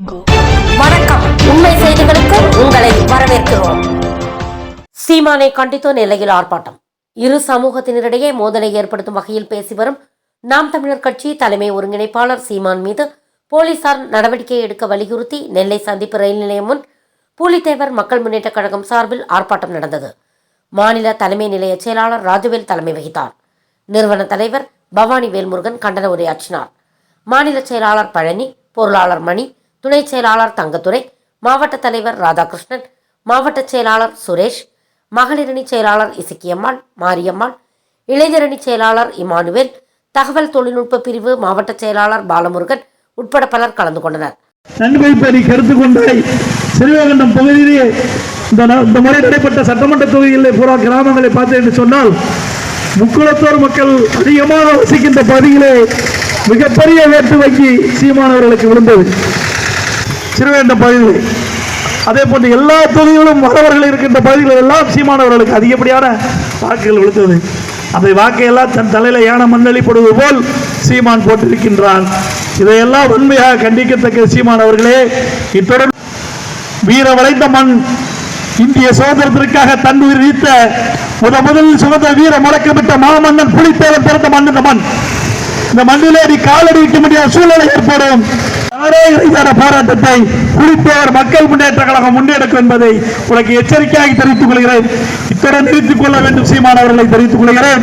வணக்கம். உண்மை செய்திகளுக்கு உங்களை வரவேற்கிறோம். சீமானை கண்டித்து நெல்லையில் ஆர்ப்பாட்டம். இரு சமூகத்தினரிடையே மோதலை ஏற்படுத்தும் வகையில் பேசி வரும் நாம் தமிழர் கட்சி தலைமை ஒருங்கிணைப்பாளர் சீமான் மீது போலீசார் நடவடிக்கை எடுக்க வலியுறுத்தி நெல்லை சந்திப்பு ரயில் நிலையம் முன் பூலித்தேவர் மக்கள் முன்னேற்ற கழகம் சார்பில் ஆர்ப்பாட்டம் நடந்தது. மாநில தலைமை நிலைய செயலாளர் ராஜுவேல் தலைமை வகித்தார். நிறுவன தலைவர் பவானி வேல்முருகன் கண்டன உரையாற்றினார். மாநில செயலாளர் பழனி பொருளாளர் மணி துணை செயலாளர் தங்கத்துறை மாவட்ட தலைவர் ராதாகிருஷ்ணன் மாவட்ட செயலாளர் சுரேஷ் மகளிரணி செயலாளர் இசக்கியம்மாள் மாரியம்மாள் இளைஞரணி செயலாளர் இமானுவேல் தகவல் தொழில்நுட்ப பிரிவு மாவட்ட செயலாளர் பாலமுருகன் உட்பட பலர் கலந்து கொண்டனர். நன்மை பெறி கருத்து கொண்டாய் சிறுவகண்டம் பகுதியிலே இந்த முறை நடைபெற்ற சட்டமன்ற தொகுதிகளில் பூரா கிராமங்களை பார்த்து என்று சொன்னால் முக்குளத்தோர் மக்கள் அதிகமாக வசிக்கின்ற பகுதியிலே மிகப்பெரிய வேட்டு வங்கி சீமானவர்களுக்கு விழுந்தது. சிறுவேண்டம் பகுதி. அதே போன்று எல்லா தொகுதிகளும் வரவர்கள் இருக்கின்ற பகுதிகளில் எல்லாம் சீமானவர்களுக்கு அதிகப்படியான வாக்குகள் விழுத்தது அந்த வாக்கையெல்லாம் தன் தலையில் யானை மண்ணளிப்படுவது போல் சீமான் போட்டிருக்கின்றான். இதையெல்லாம் உண்மையாக கண்டிக்கத்தக்க சீமான் அவர்களே இத்துடன் வீர வளைந்த மண் இந்திய சுதந்திரத்திற்காக தன் உயிர் நீத்த முத முதலில் சுதந்திர வீர முழக்கமிட்ட மாமன்னன் புலித்தேவன் பிறந்த மண் இந்த மண். இந்த மண்ணிலே நீ காலடி வைக்க முடியாத சூழ்நிலை ஏற்படும். யாரே இறுதியான போராட்டத்தை புலித்தேவர் மக்கள் முன்னேற்ற கழகம் முன்னெடுக்கும் என்பதை உனக்கு எச்சரிக்கையாக தெரிவித்துக் கொள்கிறேன். இத்துடன் நிறுத்திக் கொள்ள வேண்டும் சீமான் அவர்களை தெரிவித்துக் கொள்கிறேன்.